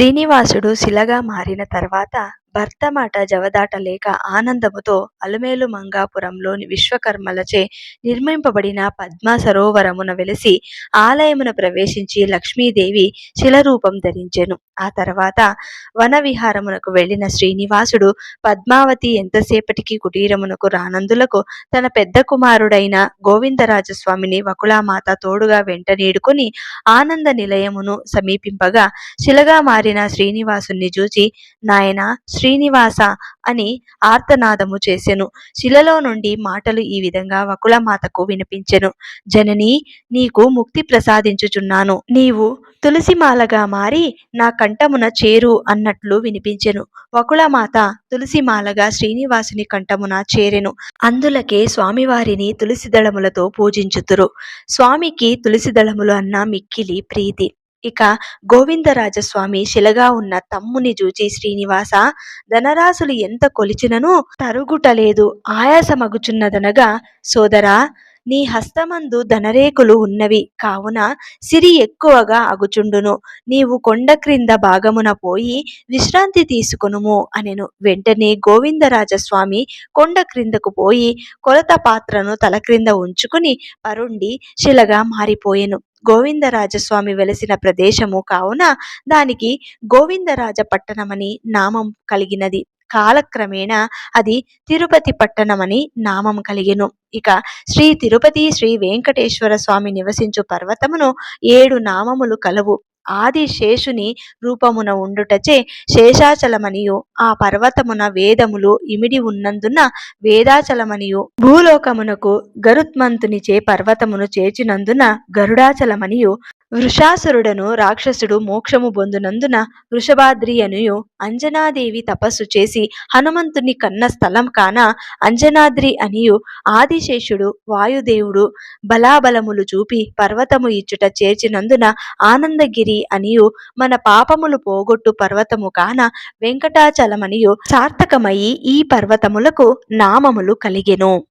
శ్రీనివాసుడు శిలగా మారిన తర్వాత భర్త మాట జవదాటలేక ఆనందముతో అలమేలు మంగాపురంలోని విశ్వకర్మలచే నిర్మింపబడిన పద్మా సరోవరమున వెలిసి ఆలయమున ప్రవేశించి లక్ష్మీదేవి శిలరూపం ధరించెను. ఆ తర్వాత వన విహారమునకు వెళ్ళిన శ్రీనివాసుడు పద్మావతి ఎంతసేపటికి కుటీరమునకు రానందులకు తన పెద్ద కుమారుడైన గోవిందరాజస్వామిని వకులామాత తోడుగా వెంట నీడుకుని ఆనంద నిలయమును సమీపింపగా శిలగా మారిన శ్రీనివాసుని చూచి నాయన శ్రీనివాస అని ఆర్తనాదము చేసెను. శిలలో నుండి మాటలు ఈ విధంగా వకులమాతకు వినిపించెను. జనని నీకు ముక్తి ప్రసాదించుచున్నాను. నీవు తులసిమాలగా మారి నా కంఠమున చేరు అన్నట్లు వినిపించెను. వకులమాత తులసిమాలగా శ్రీనివాసుని కంఠమున చేరెను. అందులకే స్వామివారిని తులసిదళములతో పూజించుతురు. స్వామికి తులసిదళములు అన్న మిక్కిలి ప్రీతి. ఇక గోవిందరాజస్వామి శిలగా ఉన్న తమ్ముని చూచి శ్రీనివాస ధనరాశులు ఎంత కొలిచినను తరుగుటలేదు. ఆయాసమగుచున్నదనగా సోదరా నీ హస్తమందు ధనరేకులు ఉన్నవి. కావున సిరి ఎక్కువగా అగుచుండును. నీవు కొండ క్రింద భాగమున పోయి విశ్రాంతి తీసుకునుము అనెను. వెంటనే గోవిందరాజస్వామి కొండ క్రిందకు పోయి కొలత పాత్రను తల క్రింద ఉంచుకుని పరుండి శిలగా మారిపోయెను. గోవిందరాజస్వామి వెలసిన ప్రదేశము కావున దానికి గోవిందరాజ పట్టణమని నామం కలిగినది. కాలక్రమేణా అది తిరుపతి పట్టణమని నామం కలిగెను. ఇక శ్రీ తిరుపతి శ్రీ వెంకటేశ్వర స్వామి నివసించు పర్వతమును ఏడు నామములు కలవు. ఆది శేషుని రూపమున ఉండుటచే శేషాచలమనియు. ఆ పర్వతమున వేదములు ఇమిడి ఉన్నందున వేదాచలమనియు. భూలోకమునకు గరుత్మంతునిచే పర్వతమును చేర్చినందున గరుడాచలమనియు. వృషాసురుడను రాక్షసుడు మోక్షము పొందునందున వృషభాద్రి అనియు అంజనాదేవి తపస్సు చేసి హనుమంతుని కన్న స్థలం కాన అంజనాద్రి అనియు ఆదిశేషుడు వాయుదేవుడు బలాబలములు చూపి పర్వతము ఇచ్చుట చేర్చినందున ఆనందగిరి అనియు మన పాపములు పోగొట్టు పర్వతము కాన వెంకటాచలమనియు సార్థకమయ్యి ఈ పర్వతములకు నామములు కలిగెను.